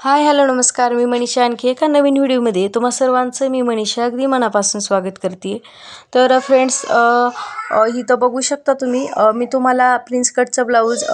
Hi hello नमस्कार. मी मनीषा. आणखी एका नवीन व्हिडिओमध्ये तुम्हा सर्वांचं मी मनीषा अगदी मनापासून स्वागत करते. तर फ्रेंड्स इथं बघू शकता तुम्ही. मी तुम्हाला प्रिन्स कटचं ब्लाऊज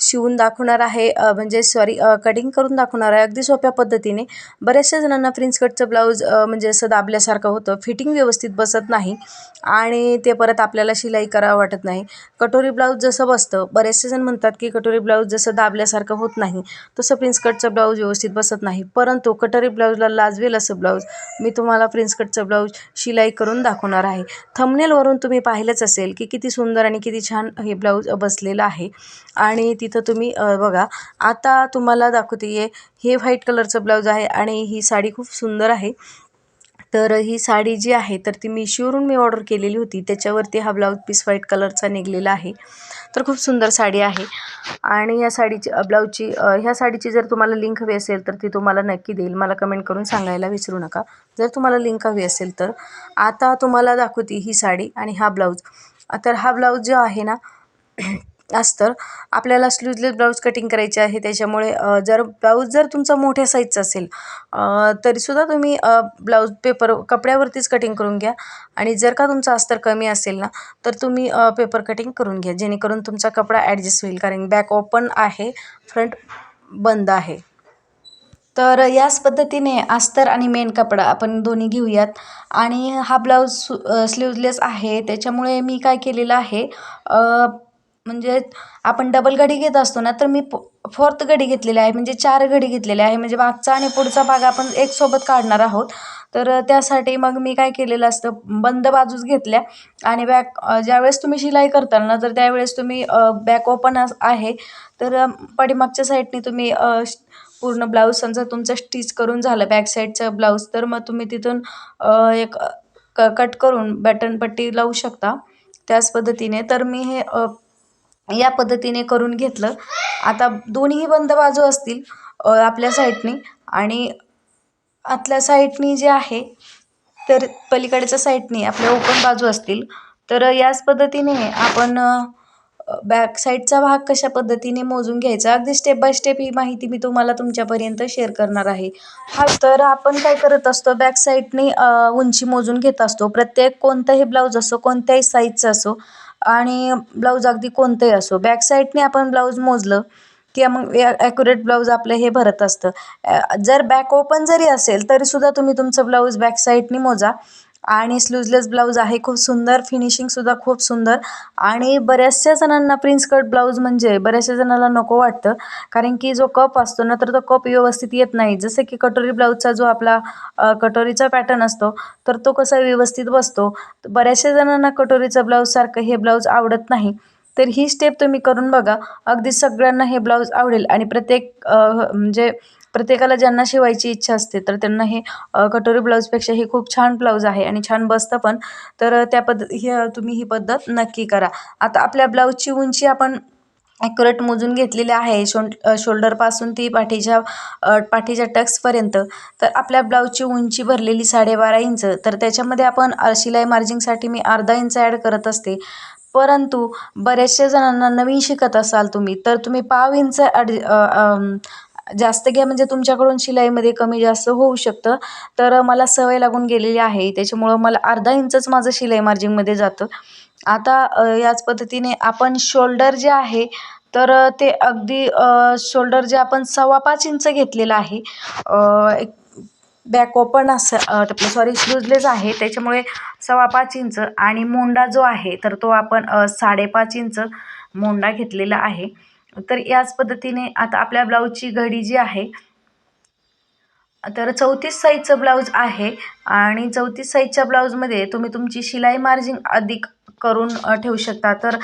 शिवून दाखवणार आहे. म्हणजे सॉरी कटिंग करून दाखवणार आहे अगदी सोप्या पद्धतीने. बऱ्याचशा जणांना प्रिन्स कटचं ब्लाऊज म्हणजे असं दाबल्यासारखं होतं. फिटिंग व्यवस्थित बसत नाही आणि ते परत आपल्याला शिलाई करावं वाटत नाही. कटोरी ब्लाऊज जसं बसतं बरेचसे जण म्हणतात की कटोरी ब्लाऊज जसं दाबल्यासारखं होत नाही तसं प्रिन्स कटचं ब्लाऊज व्यवस्थित बसत नाही. परंतु कटोरी ब्लाऊजला लाजवेल असं ब्लाऊज मी तुम्हाला प्रिन्स कटचं ब्लाऊज शिलाई करून दाखवणार आहे. थमनेलवरून तुम्ही पाहिलंच असेल की किती सुंदर आणि किती छान हे ब्लाऊज बसलेलं आहे. आणि तिथं तुम्ही बघा आता तुम्हाला दाखवते हे व्हाईट कलरचं ब्लाऊज आहे आणि ही साडी खूप सुंदर आहे. तर ही साडी जी आहे तर ती मिशोवरून मी ऑर्डर केलेली होती. त्याच्यावरती हा ब्लाऊज पीस व्हाईट कलरचा निघलेला आहे. तर खूप सुंदर साडी आहे. आणि या साडीची ब्लाऊजची ह्या साडीची जर तुम्हाला लिंक हवी असेल तर ती तुम्हाला नक्की देईल. मला कमेंट करून सांगायला विसरू नका. जर तुम्हाला लिंक हवी असेल तर आता तुम्हाला दाखवते ही साडी आणि हा ब्लाऊज तर हा ब्लाऊज जो आहे ना अस्तर आपल्याला स्लीवलेस ब्लाऊज कटिंग करायचे आहे. त्याच्यामुळे जर ब्लाऊज जर तुमचा मोठ्या साईजचा असेल तरीसुद्धा तुम्ही ब्लाऊज पेपर कपड्यावरतीच कटिंग करून घ्या. आणि जर का तुमचा अस्तर कमी असेल ना तर तुम्ही पेपर कटिंग करून घ्या. जेणेकरून तुमचा कपडा ॲडजस्ट होईल. कारण बॅक ओपन आहे फ्रंट बंद आहे. तर याच पद्धतीने अस्तर आणि मेन कपडा आपण दोन्ही घेऊयात. आणि हा ब्लाऊज स्लीवलेस आहे. त्याच्यामुळे मी काय केलेलं आहे म्हणजे आपण डबल घडी घेत असतो ना तर मी फोर्थ घडी घेतलेली आहे म्हणजे चार घडी घेतलेले आहे. म्हणजे मागचा आणि पुढचा भाग आपण एक सोबत काढणार आहोत. तर त्यासाठी मग मी काय केलेलं असतं बंद बाजूच घेतल्या आणि बॅक ज्यावेळेस तुम्ही शिलाई करताल ना तर त्यावेळेस तुम्ही बॅक ओपन आहे. तर अ, पाठीमागच्या साईडने तुम्ही श- पूर्ण ब्लाऊज समजा तुमचं स्टिच करून झालं बॅक साईडचं ब्लाऊज तर मग तुम्ही तिथून एक क कट करून बॅटनपट्टी लावू शकता. त्याच पद्धतीने. तर मी हे या पद्धतीने करून घेतलं. आता दोन्ही बंद बाजू असतील आपल्या साईडनी आणि आतल्या साईडनी जे आहे तर पलीकडच्या साईडनी आपल्या ओपन बाजू असतील. तर याच पद्धतीने आपण बॅक साईडचा भाग कशा पद्धतीने मोजून घ्यायचा? अगदी स्टेप बाय स्टेप ही माहिती मी तुम्हाला तुमच्यापर्यंत शेअर करणार आहे. हा तर आपण काय करत असतो? बॅक साईडने उंची मोजून घेत असतो. प्रत्येक कोणताही ब्लाऊज असो कोणत्याही साईजचा असो आणि ब्लाऊज अगदी कोणतंही असो बॅक साईडने आपण ब्लाऊज मोजलं की मग ॲक्युरेट ब्लाऊज आपलं हे भरत असतं. जर बॅक ओपन जरी असेल तरीसुद्धा तुम्ही तुमचं ब्लाऊज बॅक साईडनी मोजा. आणि स्लीवलेस ब्लाऊज आहे. खूप सुंदर फिनिशिंगसुद्धा खूप सुंदर. आणि बऱ्याचशा जणांना प्रिन्स कट ब्लाऊज म्हणजे बऱ्याचशा जणांना नको वाटतं. कारण की जो कप असतो ना तर तो कप व्यवस्थित येत नाही. जसं की कटोरी ब्लाऊजचा जो आपला कटोरीचा पॅटर्न असतो तर तो कसा व्यवस्थित बसतो. बऱ्याचशा जणांना कटोरीचा ब्लाऊजसारखं हे ब्लाऊज आवडत नाही. तर ही स्टेप तुम्ही करून बघा. अगदी सगळ्यांना हे ब्लाऊज आवडेल आणि प्रत्येक म्हणजे प्रत्येकाला ज्यांना शिवायची इच्छा असते तर त्यांना हे कटोरी ब्लाऊजपेक्षा हे खूप छान ब्लाऊज आहे आणि छान बसतं पण. तर त्या पद्धत ही तुम्ही ही पद्धत नक्की करा. आता आपल्या ब्लाऊजची उंची आपण ॲक्युरेट मोजून घेतलेली आहे शो शोल्डरपासून ती पाठीच्या पाठीच्या टक्सपर्यंत तर आपल्या ब्लाऊजची उंची भरलेली साडेबारा इंच. तर त्याच्यामध्ये आपण शिलाई मार्जिंगसाठी मी अर्धा इंच ॲड करत असते. परंतु बऱ्याचशा जणांना नवीन शिकत असाल तुम्ही तर तुम्ही पाव इंच ॲड जास्त घ्या. म्हणजे तुमच्याकडून शिलाईमध्ये कमी जास्त होऊ शकतं. तर मला सवय लागून गेलेली आहे. त्याच्यामुळं मला अर्धा इंचच माझं शिलाई मार्जिंगमध्ये जातं. आता याच पद्धतीने आपण शोल्डर जे आहे तर ते अगदी शोल्डर जे आपण सव्वा पाच इंच घेतलेलं आहे. एक बॅक ओपन असं आपलं सॉरी स्लूजलेस आहे. त्याच्यामुळे सव्वा पाच इंच आणि मोंडा जो आहे तर तो आपण साडेपाच इंच मोंडा घेतलेला आहे. तर याच पद्धतीने आता आपल्या ब्लाऊजची घडी जी आहे तर चौतीस साईजचं ब्लाऊज आहे. आणि चौतीस साईजच्या ब्लाऊजमध्ये तुम्ही तुमची शिलाई मार्जिंग अधिक करून ठेवू शकता. तर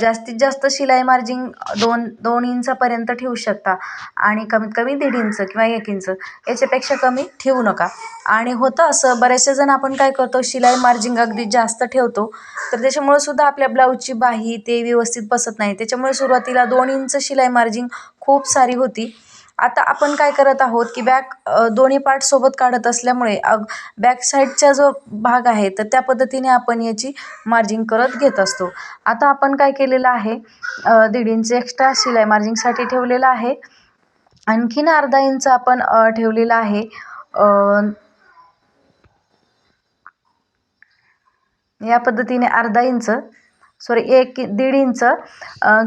जास्तीत जास्त शिलाई मार्जिंग दोन दोन इंचापर्यंत ठेवू शकता. आणि कमीत कमी दीड इंच किंवा एक इंच याच्यापेक्षा कमी ठेवू नका. आणि होतं असं बरेचसे जण आपण काय करतो शिलाई मार्जिंग अगदी जास्त ठेवतो. तर त्याच्यामुळे सुद्धा आपल्या ब्लाऊजची बाही ते व्यवस्थित बसत नाही. त्याच्यामुळे सुरुवातीला दोन इंच शिलाई मार्जिंग खूप सारी होती. आता आपण काय करत आहोत की बॅक दोन्ही पार्ट सोबत काढत असल्यामुळे अग बॅक साईडचा जो भाग आहे तर त्या पद्धतीने आपण याची मार्जिंग करत घेत असतो. आता आपण काय केलेलं आहे दीड इंच एक्स्ट्रा शिलाई मार्जिंगसाठी ठेवलेलं आहे. आणखीन अर्धा इंच आपण ठेवलेला आहे या पद्धतीने अर्धा इंच सॉरी एक दीड इंच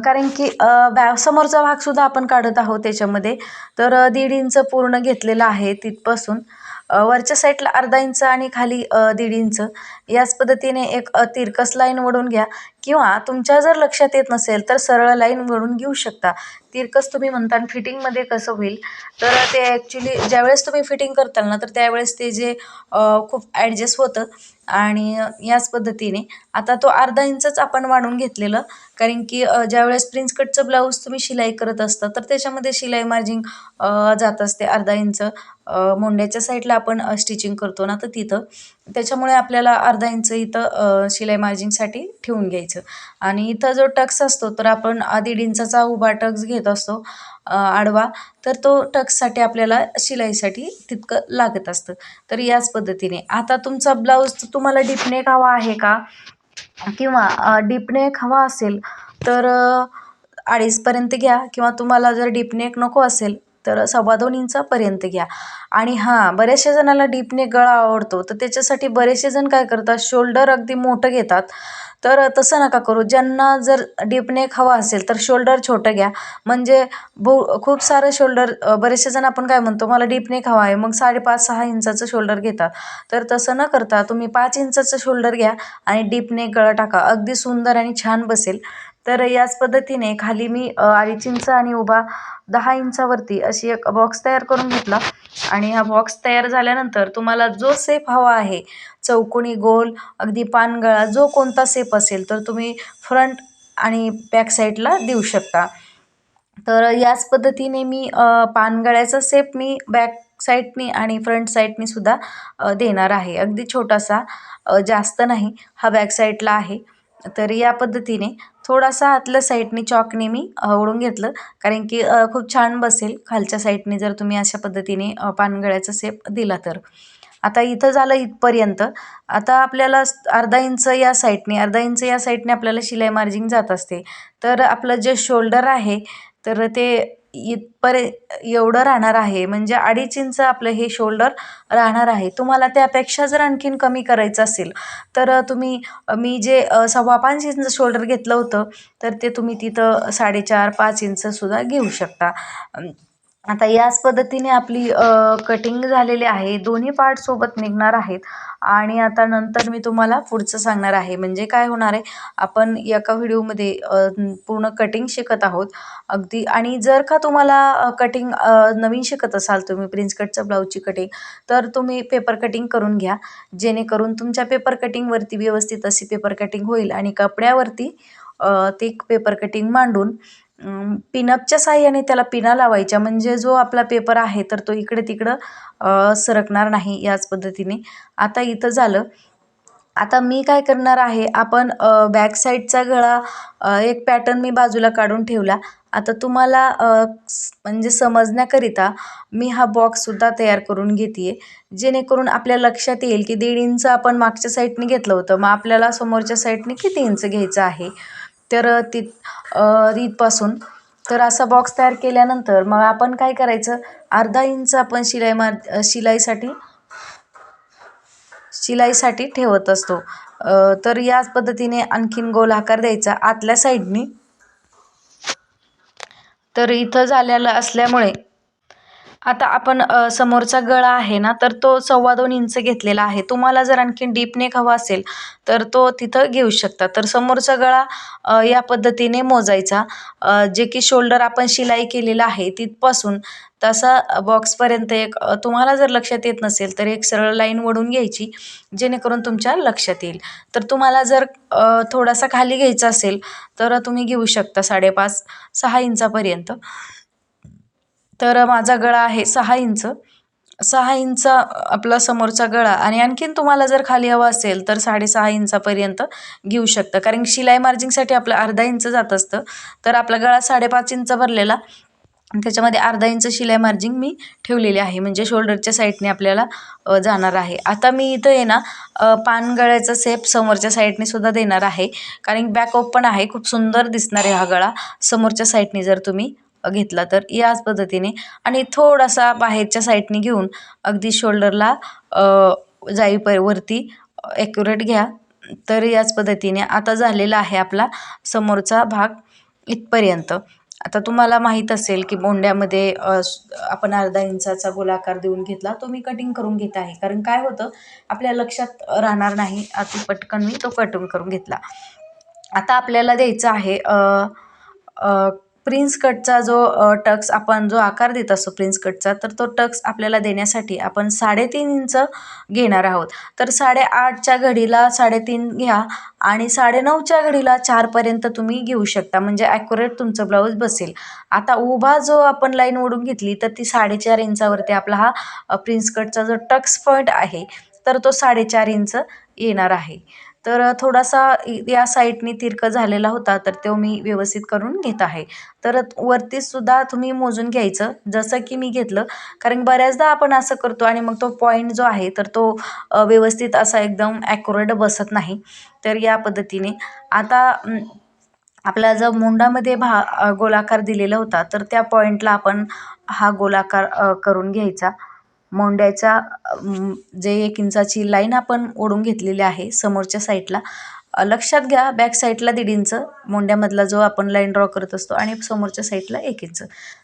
कारण की बॅ समोरचा भागसुद्धा आपण काढत आहोत त्याच्यामध्ये. तर दीड इंच पूर्ण घेतलेला आहे तिथपासून. वरच्या साईडला अर्धा इंच आणि खाली दीड इंच. याच पद्धतीने एक तिरकस लाईन वडून घ्या. किंवा तुमच्या जर लक्षात येत नसेल तर सरळ लाईन वळून घेऊ शकता. तिरकस तुम्ही म्हणता फिटिंगमध्ये कसं होईल? तर ते ॲक्च्युली ज्यावेळेस तुम्ही फिटिंग करताल ना तर त्यावेळेस ते जे खूप ॲडजस्ट होतं. आणि याच पद्धतीने आता तो अर्धा इंचच आपण वाढून घेतलेलं. कारण की ज्यावेळेस प्रिन्स कटचं ब्लाऊज तुम्ही शिलाई करत असता तर त्याच्यामध्ये शिलाई मार्जिंग जात असते अर्धा इंच. मुंड्याच्या साईडला आपण स्टिचिंग करतो ना तर तिथं. त्याच्यामुळे आपल्याला अर्धा इंच इथं शिलाई मार्जिंगसाठी ठेवून घ्यायचं. आणि इथं जो टक्स असतो तर आपण दीड इंचाचा उभा टक्स घेत असतो आडवा. तर तो टक्ससाठी आपल्याला शिलाईसाठी तितकं लागत असतं. तर याच पद्धतीने. आता तुमचा ब्लाऊज तुम्हाला डिपनेक हवा आहे का? किंवा डिपनेक हवा असेल तर अडीचपर्यंत घ्या. किंवा तुम्हाला जर डिपनेक नको असेल तर सव्वा दोन इंचापर्यंत घ्या. आणि हां बऱ्याचशा जणाला डीपने गळा आवडतो. तर त्याच्यासाठी बरेचसे जण काय करतात शोल्डर अगदी मोठं घेतात. तर तसं नका करू. ज्यांना जर डीपनेक हवा असेल तर शोल्डर छोटं घ्या. म्हणजे बहु खूप सारं शोल्डर बरेचसे जण आपण काय म्हणतो मला डीपनेक हवा आहे. मग साडेपाच सहा इंचाचं शोल्डर घेतात. तर तसं न करता तुम्ही पाच इंचाचं शोल्डर घ्या आणि डीपनेक गळा टाका. अगदी सुंदर आणि छान बसेल. तर याच पद्धतीने खाली मी अडीच इंच आणि उभा दहा इंचावरती अशी एक बॉक्स तयार करून घेतला. आणि हा बॉक्स तयार झाल्यानंतर तुम्हाला जो सेप हवा आहे चौकोनी गोल अगदी पानगळा जो कोणता सेप असेल तर तुम्ही फ्रंट आणि बॅक साईडला देऊ शकता. तर याच पद्धतीने मी पानगळ्याचा सेप मी बॅक साईडनी आणि फ्रंट साईडनी सुद्धा देणार आहे. अगदी छोटासा जास्त नाही हा बॅक साईडला आहे. तर या पद्धतीने थोडासा आतल्या साईडने चॉकने मी ओढून घेतलं. कारण की खूप छान बसेल खालच्या साईडने जर तुम्ही अशा पद्धतीने पानगळ्याचा सेप दिला तर. आता इथं झालं इथपर्यंत. आता आपल्याला अर्धा इंच या साईडने अर्धा इंच या साईडने आपल्याला शिलाई मार्जिंग जात असते. तर आपलं जे शोल्डर आहे तर ते इथपरे एवढं राहणार आहे. म्हणजे अडीच इंच आपलं हे शोल्डर राहणार आहे. तुम्हाला त्यापेक्षा जर आणखीन कमी करायचं असेल तर तुम्ही मी जे सव्वा पाच इंच शोल्डर घेतलं होतं तर ते तुम्ही तिथं साडेचार पाच इंचसुद्धा घेऊ शकता. आता याच पद्धतीने आपली कटिंग झालेली आहे. दोन्ही पार्ट सोबत निघणार आहेत. आणि आता नंतर मी तुम्हाला पुढचं सांगणार आहे. म्हणजे काय होणार आहे? आपण एका व्हिडिओमध्ये पूर्ण कटिंग शिकत आहोत. अगदी आणि जर का तुम्हाला कटिंग नवीन शिकत असाल तुम्ही प्रिन्स कटचं ब्लाऊजची कटिंग तर तुम्ही पेपर कटिंग करून घ्या. जेणेकरून तुमच्या पेपर कटिंगवरती व्यवस्थित अशी पेपर कटिंग होईल. आणि कपड्यावरती ते पेपर कटिंग मांडून पिनअपच्या साह्याने त्याला पिना लावायच्या. म्हणजे जो आपला पेपर आहे तर तो इकडे तिकडं सरकणार नाही याच पद्धतीने. आता इथं झालं. आता मी काय करणार आहे आपण बॅक साईडचा गळा एक पॅटर्न मी बाजूला काढून ठेवला. आता तुम्हाला म्हणजे समजण्याकरिता मी हा बॉक्ससुद्धा तयार करून घेते आहे जेणेकरून आपल्या लक्षात येईल की दीड इंच आपण मागच्या साईडने घेतलं होतं. मग आपल्याला समोरच्या साईडने किती इंच घ्यायचं आहे? तर ती इथपासून तर असा बॉक्स तयार केल्यानंतर मग आपण काय करायचं? अर्धा इंच आपण शिलाई मार शिलाईसाठी शिलाईसाठी ठेवत असतो. तर याच पद्धतीने आणखीन गोल आकार द्यायचा आतल्या साईडनी तर इथं झालेलं असल्यामुळे आता आपण समोरचा गळा आहे ना तर तो सव्वा दोन इंच घेतलेला आहे. तुम्हाला जर आणखीन डीप नेक हवा असेल तर तो तिथं घेऊ शकता. तर समोरचा गळा या पद्धतीने मोजायचा. जे की शोल्डर आपण शिलाई केलेला आहे तिथपासून तसा बॉक्सपर्यंत एक तुम्हाला जर लक्षात येत नसेल तर एक सरळ लाईन वडून घ्यायची जेणेकरून तुमच्या लक्षात येईल. तर तुम्हाला जर थोडासा खाली घ्यायचा असेल तर तुम्ही घेऊ शकता साडेपाच सहा इंचापर्यंत. तर माझा गळा आहे सहा इंच. सहा इंच आपला समोरचा गळा. आणि आणखीन तुम्हाला जर खाली हवा असेल तर साडेसहा इंचापर्यंत घेऊ शकता. कारण शिलाई मार्जिंगसाठी आपलं अर्धा इंच जात असतं. तर आपला गळा साडेपाच इंच भरलेला. त्याच्यामध्ये अर्धा इंच शिलाई मार्जिंग मी ठेवलेली आहे. म्हणजे शोल्डरच्या साईडने आपल्याला जाणार आहे. आता मी इथं आहे ना पानगळ्याचा सेप समोरच्या साईडने सुद्धा देणार आहे. कारण बॅक पण आहे. खूप सुंदर दिसणार आहे हा गळा समोरच्या साईडने जर तुम्ही घेतला तर याच पद्धतीने आणि थोडासा बाहेरच्या साईडने घेऊन अगदी शोल्डरला जाई वरती ॲक्युरेट घ्या. तर याच पद्धतीने आता झालेला आहे आपला समोरचा भाग इथपर्यंत. आता तुम्हाला माहीत असेल की बोंड्यामध्ये आपण अर्धा इंचाचा गोलाकार देऊन घेतला. तो मी कटिंग करून घेत आहे. कारण काय होतं आपल्या लक्षात राहणार नाही. अति पटकन मी तो कटिंग करून घेतला. आता आपल्याला द्यायचं आहे प्रिन्स कटचा जो टक्स आपण जो आकार देत असतो प्रिन्स कटचा तर तो टक्स आपल्याला देण्यासाठी आपण साडेतीन इंच घेणार आहोत. तर साडेआठच्या घडीला साडेतीन घ्या आणि साडेनऊच्या घडीला चारपर्यंत तुम्ही घेऊ शकता. म्हणजे ॲक्युरेट तुमचं ब्लाऊज बसेल. आता उभा जो आपण लाईन ओढून घेतली तर ती साडेचार इंचावरती आपला हा प्रिन्स कटचा जो टक्स पॉईंट आहे तर तो साडेचार इंच येणार आहे. तर थोडासा या साईटनी तिरकं झालेला होता तर तो मी व्यवस्थित करून घेत आहे. तर वरतीसुद्धा तुम्ही मोजून घ्यायचं जसं की मी घेतलं. कारण बऱ्याचदा आपण असं करतो आणि मग तो पॉईंट जो आहे तर तो व्यवस्थित असा एकदम ॲक्युरेट बसत नाही. तर या पद्धतीने. आता आपला जो मुंडामध्ये भा गोलाकार दिलेला होता तर त्या पॉईंटला आपण हा गोलाकार करून घ्यायचा. मोंड्याच्या जे एक इंचाची लाईन आपण ओढून घेतलेली आहे समोरच्या साईडला लक्षात घ्या बॅक साईडला दीड इंच मोंड्यामधला जो आपण लाईन ड्रॉ करत असतो आणि समोरच्या साईडला एक इंच.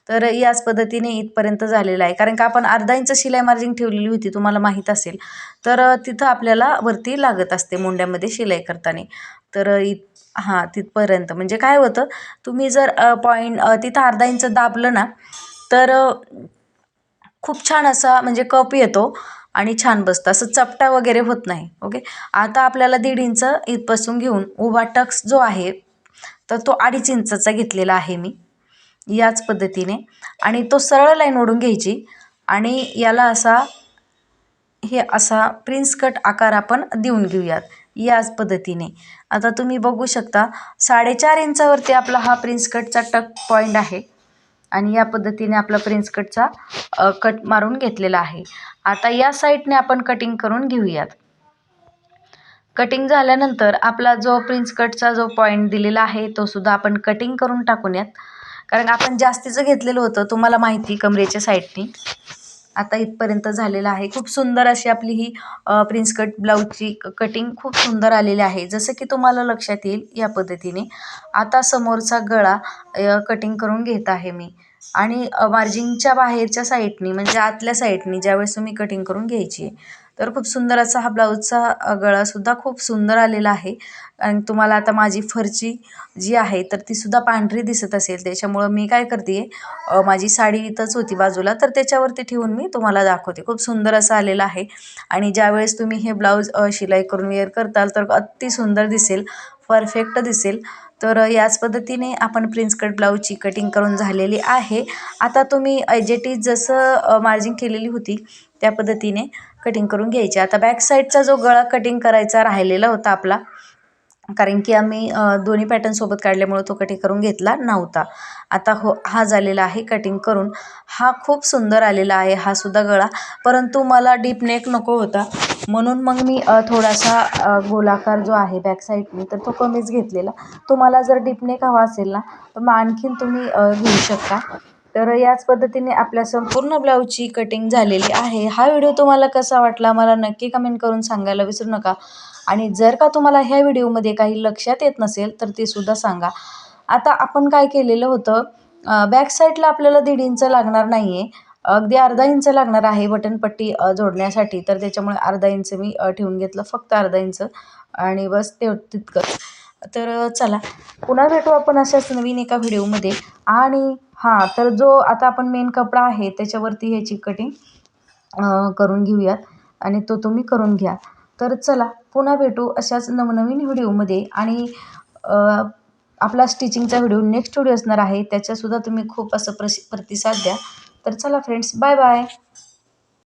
तर याच पद्धतीने इथपर्यंत झालेलं आहे. कारण का आपण अर्धा इंच शिलाई मार्जिंग ठेवलेली होती तुम्हाला माहीत असेल. तर तिथं आपल्याला वरती लागत असते मोंड्यामध्ये शिलाई करताना. तर इत हां तिथपर्यंत. म्हणजे काय होतं तुम्ही जर पॉईंट तिथं अर्धा इंच दाबलं ना तर खूप छान असा म्हणजे कप येतो आणि छान बसतं. असं चपटा वगैरे होत नाही ओके? आता आपल्याला दीड इंच इथपासून घेऊन उभा टक्स जो आहे तर तो अडीच इंचाचा घेतलेला आहे मी याच पद्धतीने. आणि तो सरळ लाईन ओढून घ्यायची आणि याला असा हे असा प्रिन्स कट आकार आपण देऊन घेऊयात याच पद्धतीने. आता तुम्ही बघू शकता साडेचार इंचावरती आपला हा प्रिन्स कटचा टक पॉईंट आहे. आणि या पद्धतीने आपला प्रिन्स कटचा कट मारून घेतलेला आहे. आता या साईडने आपण कटिंग करून घेऊयात. कटिंग झाल्यानंतर आपला जो प्रिन्स कटचा जो पॉईंट दिलेला आहे तो सुद्धा आपण कटिंग करून टाकूयात कारण आपण जास्तीचं घेतलेलं होतं तुम्हाला माहिती कमरेच्या साईडनी आता इथपर्यंत झालेलं आहे. खूप सुंदर अशी आपली ही प्रिन्स कट ब्लाऊजची कटिंग खूप सुंदर आलेली आहे. जसं की तुम्हाला लक्षात येईल या पद्धतीने. आता समोरचा गळा कटिंग करून घेत आहे मी. आणि मार्जिंगच्या बाहेरच्या साईडनी म्हणजे आतल्या साईडनी ज्यावेळेस तुम्ही कटिंग करून घ्यायची आहे तर खूप सुंदर असा हा ब्लाऊजचा गळासुद्धा खूप सुंदर आलेला आहे. आणि तुम्हाला आता माझी फरची जी आहे तर तीसुद्धा पांढरी दिसत असेल. त्याच्यामुळं मी काय करते माझी साडी इथंच होती बाजूला तर त्याच्यावरती ठेवून मी तुम्हाला दाखवते. खूप सुंदर असा आलेला आहे. आणि ज्यावेळेस तुम्ही हे ब्लाऊज शिलाई करून वेअर करताल तर अति सुंदर दिसेल परफेक्ट दिसेल. तर याच पद्धतीने आपण प्रिन्स कट ब्लाऊजची कटिंग करून झालेली आहे. आता तुम्ही एजेटी जसं मार्जिंग केलेली होती त्या पद्धतीने कटिंग करून घ्यायची. आता बॅक साईडचा जो गळा कटिंग करायचा राहिलेला होता आपला कारण की आम्ही दोन्ही पॅटर्नसोबत काढल्यामुळं तो कटिंग करून घेतला नव्हता. आता हो हा झालेला आहे कटिंग करून. हा खूप सुंदर आलेला आहे हा सुद्धा गळा. परंतु मला डीप नेक नको होता. म्हणून मग मी थोडासा गोलाकार जो आहे बॅक साईडने तर तो कमीच घेतलेला. तुम्हाला जर डीप नेक हवा असेल ना तर मग आणखीन तुम्ही घेऊ शकता. तर याच पद्धतीने आपल्या संपूर्ण ब्लाऊजची कटिंग झालेली आहे. हा व्हिडिओ तुम्हाला कसा वाटला मला नक्की कमेंट करून सांगायला विसरू नका. आणि जर का तुम्हाला ह्या व्हिडिओमध्ये काही लक्षात येत नसेल तर ते सुद्धा सांगा. आता आपण काय केलेलं होतं बॅक साईडला आपल्याला दीड इंच लागणार नाही आहे अगदी अर्धा इंच लागणार आहे बटनपट्टी जोडण्यासाठी. तर त्याच्यामुळे अर्धा इंच मी ठेवून घेतलं फक्त अर्धा इंच आणि बस ते तितकं तर चला. पुन्हा भेटू आपण अशाच नवीन एका व्हिडिओमध्ये आणि हां तर जो आता आपण मेन कपडा आहे त्याच्यावरती ह्याची कटिंग करून घेऊयात आणि तो तुम्ही करून घ्या. तर चला पुन्हा भेटू अशाच नवनवीन व्हिडिओमध्ये आणि आपला स्टिचिंगचा व्हिडिओ नेक्स्ट व्हिडिओ असणार आहे त्याच्यासुद्धा तुम्ही खूप असं प्रसि प्रतिसाद द्या. तर चला फ्रेंड्स बाय बाय